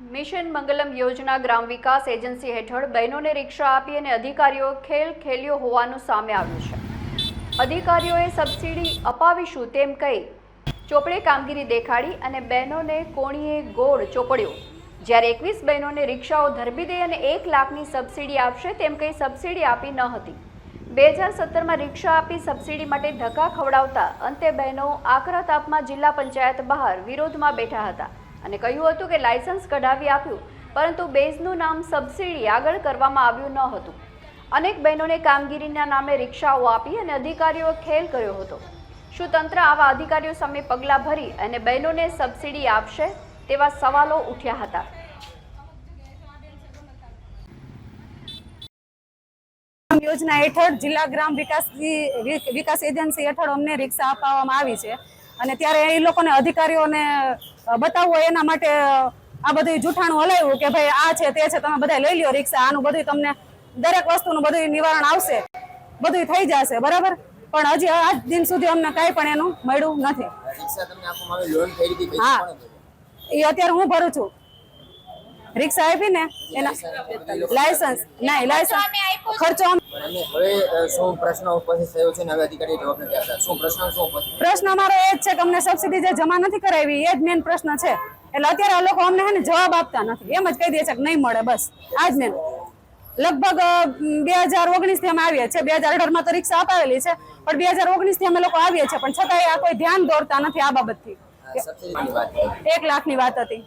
Mission Mangalam યોજના ગ્રામ વિકાસ agency હેઠળ બહેનોને રિક્ષા આપી અને અધિકારીઓ ખેલ ખેલ્યો હોવાનું સામે આવ્યું છે. અધિકારીઓએ સબસિડી અપાવીશું તેમ કહી ચોપડે કામગીરી દેખાડી અને બહેનોને કોણીએ ગોળ ચોપડ્યો. જ્યારે એકવીસ બહેનોને રિક્ષાઓ ધરબી દઈ અને એક લાખની સબસિડી આપશે તેમ કહી સબસિડી આપી ન હતી. બે હજાર સત્તરમાં રિક્ષા આપી સબસિડી માટે ધક્કા ખવડાવતા અંતે બહેનો આકરા તાપમાં જિલ્લા પંચાયત બહાર વિરોધમાં બેઠા હતા. અને કહ્યું હતું કે લાયસન્સ કઢાવી આપ્યું, પરંતુ બેઝનું નામ સબસિડી આગળ કરવામાં આવ્યું ન હતું. અનેક બહેનોને કામગીરીના નામે રિક્ષાઓ આપી અને અધિકારીઓ ખેલ કર્યો હતો. શું તંત્ર આવા અધિકારીઓ સામે પગલાં ભરી અને બહેનોને સબસિડી આપશે તેવા સવાલો ઉઠ્યા હતા? યોજના હેઠળ જિલ્લા ગ્રામ વિકાસ વિકાસ એજન્સી હેઠળ અમને રિક્ષા આપવામાં આવી છે. અને ત્યારે એ લોકોને અધિકારીઓને બતાવવું એના માટે આ બધું જૂઠાણું હલાવ્યું કે ભાઈ આ છે તે છે તમે બધા લઈ લ્યો રિક્ષા આનું બધું તમને દરેક વસ્તુનું બધું નિવારણ આવશે બધું થઈ જશે બરાબર? પણ હજી આજ દિન સુધી અમને કાંઈ પણ એનું મળ્યું નથી. હા. એ અત્યારે હું ભરું છું. રિક્ષા આપી ને એના લાયસન્સ નહીં લાયસન્સ. ખર્ચો હવે શું પ્રશ્ન ઉપસ્થિત થયો છે હવે અધિકારીઓ જવાબ નથી આપતા? શું પ્રશ્ન શું પ્રશ્ન અમારો એ જ છે કે અમને સબસિડી જે જમા નથી કરાવી એ જ મેન પ્રશ્ન છે. એટલે અત્યારે આ લોકો અમને હે ને જવાબ આપતા નથી. એમ જ કહી દે છે કે નહીં મળે બસ. આ જ મેન લગભગ બે હજાર ઓગણીસથી અમે આવીએ છીએ. બે હજાર અઢારમાં તો રિક્ષા અપાવેલી છે પણ બે હજાર ઓગણીસથી અમે લોકો આવીએ છીએ. પણ છતાંય આ કોઈ ધ્યાન દોરતા નથી આ બાબતથી. એક લાખની વાત હતી.